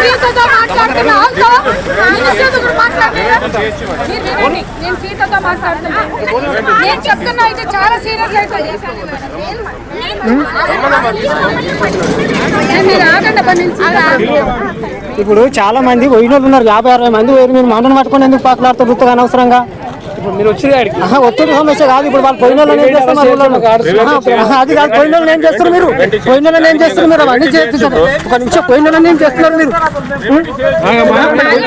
సీతతో మాట్లాడుతున్నా. ఆల్తో నేను సీతతో మాట్లాడుతున్నా. నేను చెప్తున్నా ఇది చాలా సీరియస్ అవుతుంది. ఇప్పుడు చాలా మంది పోయిన ఉన్నారు. యాభై అరవై మంది పోయి మీరు మండలం పట్టుకొని ఎందుకు పాకులాడుతూ గుర్తుగా అనవసరంగా. ఇప్పుడు మీరు వచ్చేది ఆడికి ఒత్తిడి సమస్య కాదు. ఇప్పుడు వాళ్ళు పోయిన వాళ్ళని ఏం చేస్తున్నారు? అది కాదు పోయిన వాళ్ళని ఏం చేస్తున్నారు మీరు? పోయిన వాళ్ళని ఏం చేస్తున్నారు మీరు? అవన్నీ చేస్తున్నారు. ఒక నిమిషం పోయిన వాళ్ళని ఏం చేస్తున్నారు మీరు?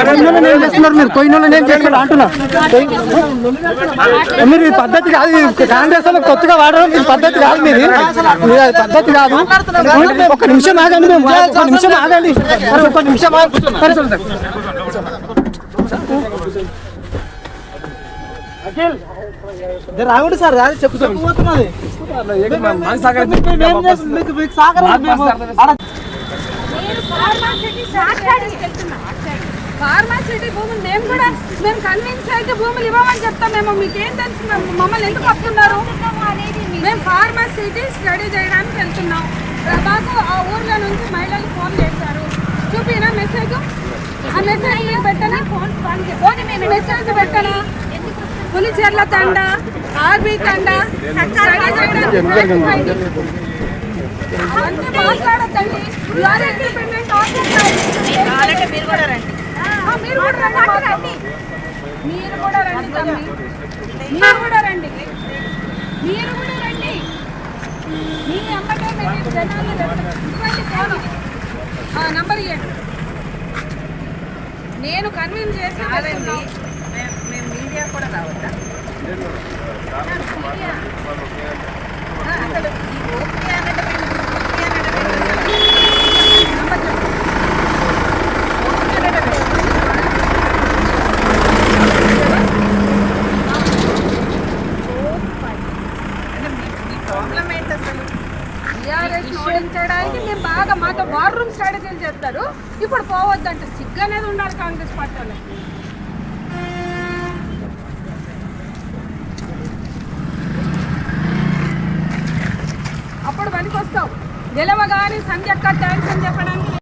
పోయిన వాళ్ళని ఏం చేస్తున్నారు మీరు? పోయిన వాళ్ళని ఏం చేస్తున్నారు? అంటున్నా. మీరు ఈ పద్ధతి కాదు. కాంగ్రెస్ వాళ్ళకి కొత్తగా వాడడం ఇది పద్ధతి కాదు మీది. మీరు పద్ధతి కాదు. ఒక నిమిషం ఆగండి మేము. ఒక నిమిషం ఆగండి. ఒక నిమిషం ఆగండి. రాగుడు సార్ అది చెప్పు చెప్పబోతున్నది మాకు సహకరించండి. మీకు మీకు సహకారం మేము ఆడ ఫార్మాసిటీ ఫార్మాసిటీ భూములు మేము కూడా మేము కన్విన్స్ అయితే భూములు ఇవ్వమని చెప్తాం. మేము మీకేం తెలుసు? మేము- మమ్మల్ని ఎందుకు వస్తున్నారు? మేము ఫార్మాసిటీ స్టడీ చేయడానికి వెళ్తున్నాం. మాకు ఆ ఊర్లో నుంచి మహిళలు ఫోన్ చేశారు. చూపినా మెసేజ్ ఆ మెసేజ్ పోనీ మేము మెసేజ్ పెట్టనా? పులిచెర్ల తండ ఆర్బీ తండ మాట్లాడొద్దండి. Officer. మీరు కూడా రండి. మీరు కూడా రండి. మీరు కూడా రండి తమ్మి. మీరు కూడా రండి. మీరు కూడా రండి. మీ అమ్మకే మేము జనాలు ఇవ్వండి ఫోను ఆ, నంబర్ ఇవ్వండి నేను కన్విన్స్ చేసి మీడియా కూడా రావద్దా అసలు ఈ ఓకే అనడం? ఓకే అనడం మేము బాగా మాతో వార్ రూమ్ స్ట్రాటజీలు చేస్తారు ఇప్పుడు పోవద్దంట సిగ్గు అనేది ఉండాలి కాంగ్రెస్ పార్టీ వాళ్ళకి అప్పుడు పనికి వస్తావు గెలవగానే సంధ్యక్క థ్యాంక్స్ అని చెప్పడానికి